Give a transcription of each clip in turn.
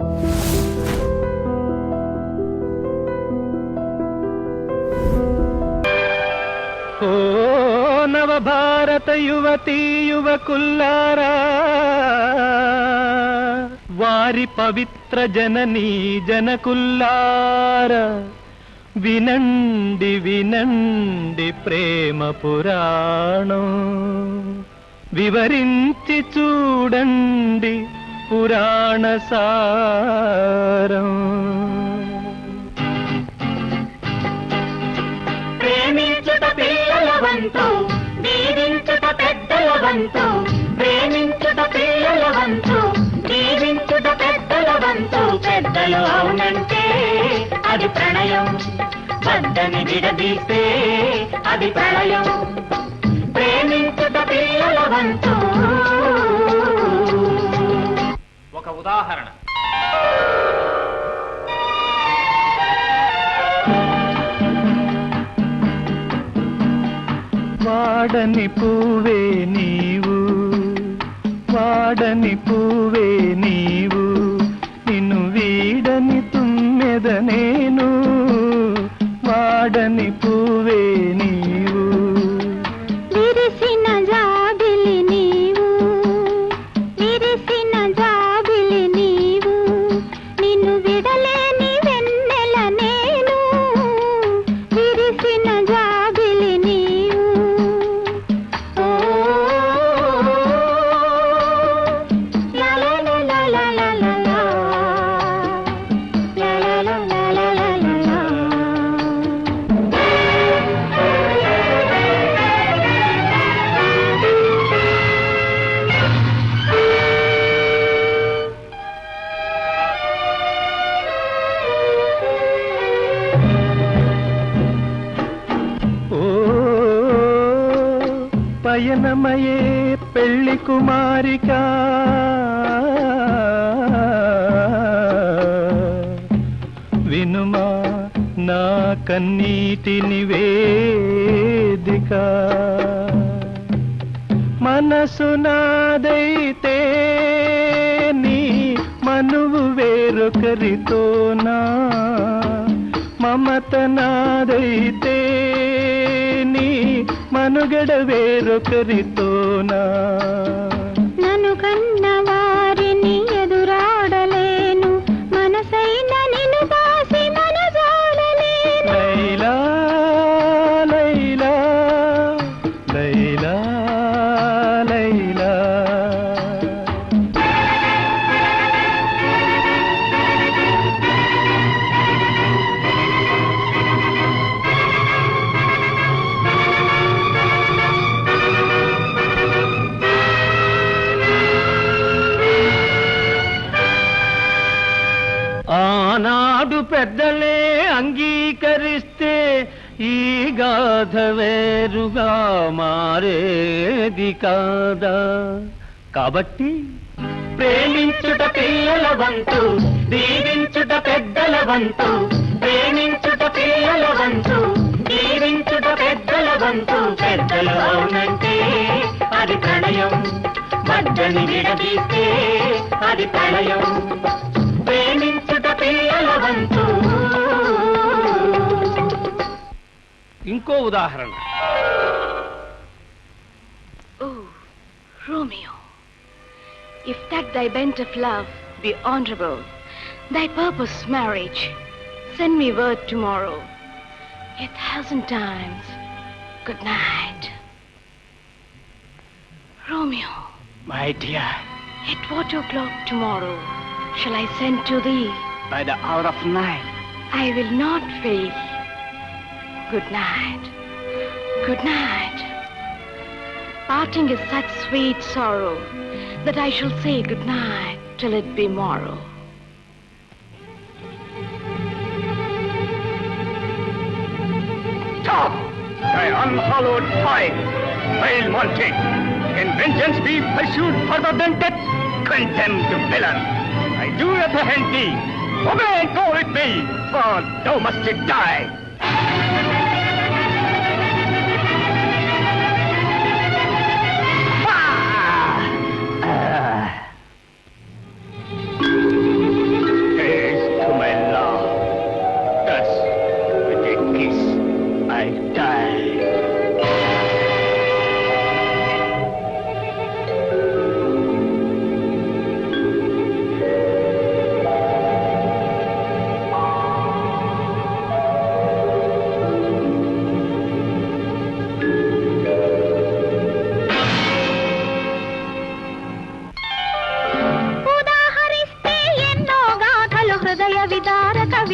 ఓ నవభారత యువతీ యువకుల్లారా వారి పవిత్ర జననీ జనకుల్లారా వినండి వినండి ప్రేమ పురాణం. వివరించి చూడండి పురాణ సారం. ప్రేమించుట పిల్లల వంతు దీవించుట పెద్దల వంతు ప్రేమించుట పిల్లల వంతు దీవించుట పెద్దల వంతు పెద్దలు అవునంటే అది ప్రణయం వద్దని విడదీస్తే అది ప్రళయం. ప్రేమించుట పిల్లల వంతు ఉదాహరణ. వాడని పూవే నీవు వాడని పూవే నీవు నిన్ను వీడని తుమ్మెద నేను వాడని పూవే పయనమయే పెళ్ళి కుమారిక. వినుమా నా కన్నీటి నివేదిక మనసు నాదైతే నీ మనువు వేరొకరితో నా మమత నాదైతే నీ మనుగడ వేరొకరితోనా నను కన్నవా పెద్దలే అంగీకరిస్తే ఈ గాథ వేరుగా మారేది కాదా? కాబట్టి ప్రేమించుట పిల్లల వంతు దీవించుట పెద్దల వంతు ప్రేమించుట పిల్లల వంతు దీవించుట పెద్దల వంతు. పెద్దలు అవునంటే అది ప్రణయం వద్దని విడదీస్తే అది ప్రళయం. ప్రేమించుట పిల్లల వంతు ఇంకో ఉదాహరణ Oh, Romeo, if that thy bent of love be honorable, thy purpose marriage, send me word tomorrow. A thousand times, good night. Romeo, my dear at what o'clock tomorrow shall I send to thee? by the hour of night. I will not fail. Good night. Good night. Parting is such sweet sorrow that I shall say good night till it be morrow. Stop! Thy unhallowed toy, Bail Monte. Can vengeance be pursued further than death? Condemned villain, I do apprehend thee. Obey go with me, for thou must die!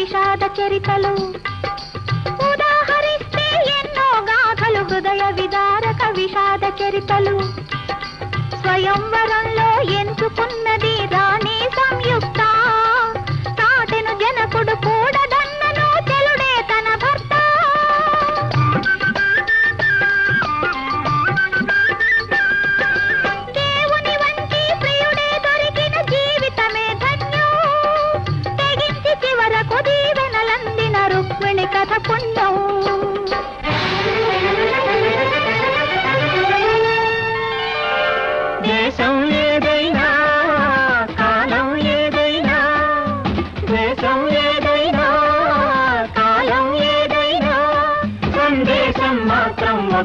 విషాద చరితలు. ఉదాహరిస్తే ఎన్నో గాథలు హృదయ విదారక విషాద చరితలు. స్వయంవరంలో ఎంచుకున్నది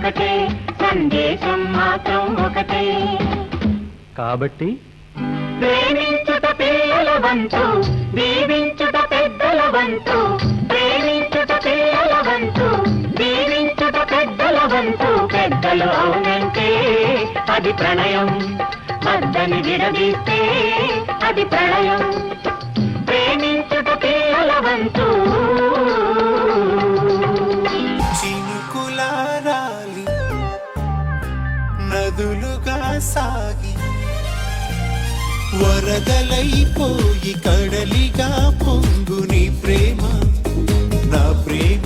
ఒకటే సందేశం మాత్రం ఒకటే. కాబట్టి ప్రేమించుట పిల్లల వంతు దీవించుట పెద్దల వంతు ప్రేమించుట పిల్లల వంతు దీవించుట పెద్దల వంతు పెద్దలు అవునంటే అది ప్రణయం వద్దని విడదీస్తే అది ప్రళయం ప్రేమించుట పిల్లల వంతు నదులుగా సాగి వరదలైపోయి కడలిగా పొంగుని ప్రేమ నా ప్రేమ.